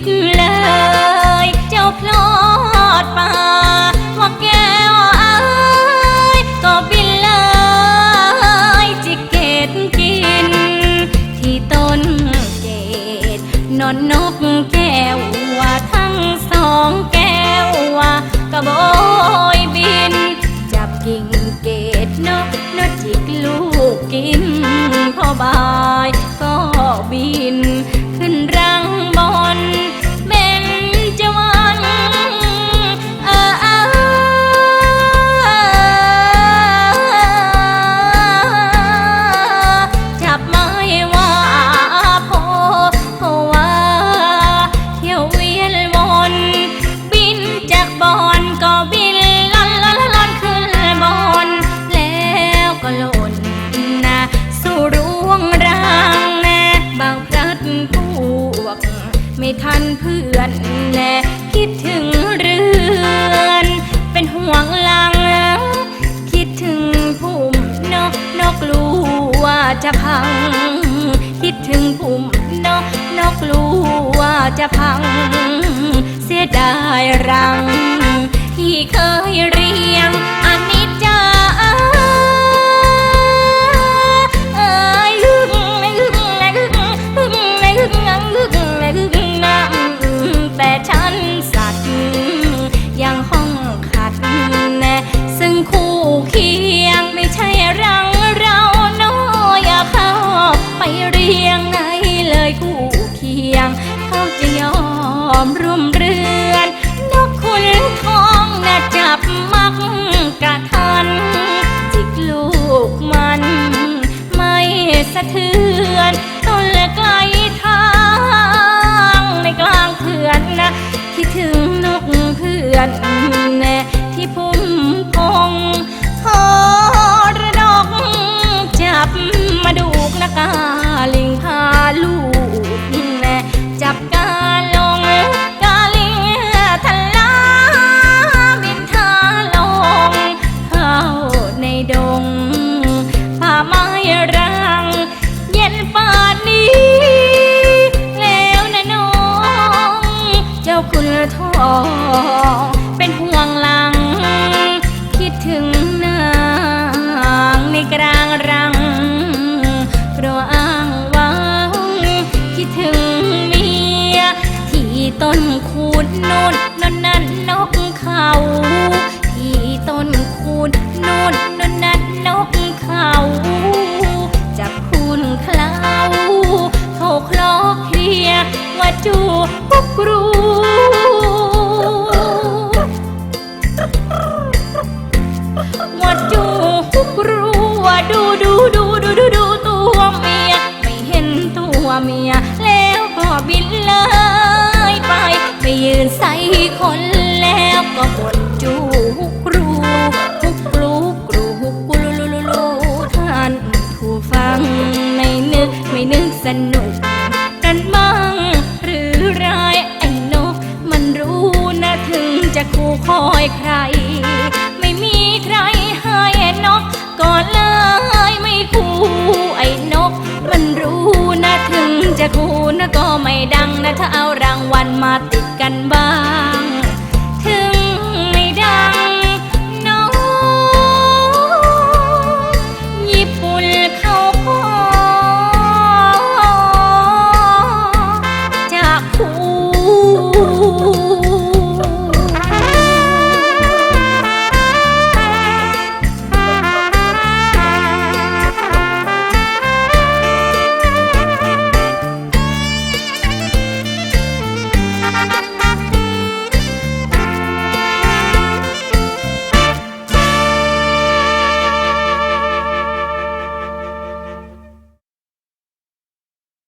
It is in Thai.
ดเลย เจ้าพลอดป่าว่าแก้วเอ้ยก็บินเลยจิกเกตกิน ที่ต้นเกตนอนนกแก้วว่าทั้งสองแก้วว่ากระโบยบิน จับกิ่งเกตนกนกจิกลูกกิน ก็บินล่อนล่อนล่อนขึ้นบอนแล้วก็หล่นนะสู่ร่วงร่างแน่บางพลัดพวก ไม่ทันเพื่อนแน่คิดถึงเรือน เป็นห่วงลัง คิดถึงพุ่มนกนกลูว่าจะพัง คิดถึงพุ่มนกนกลูว่าจะพัง เสียดายรัง ที่ คิดถึงนกเพื่อนแน่ที่พุ่มพงทอระดอกจับมาดูกนะกาลิงพาลูก ท ก็บ่นจูฮุกรูฮุกรูกรูฮุกกูลูลูลูท่านผู้ฟังไม่นึกไม่นึกสนุก กันบ้างหรือไรไอ้นก มันรู้นะถึงจะคู่คอยใคร ไม่มีใครให้นกก่อนเลยไม่คู่ไอ้นก มันรู้นะถึงจะคู่นะก็ไม่ดังนะถ้าเอารางว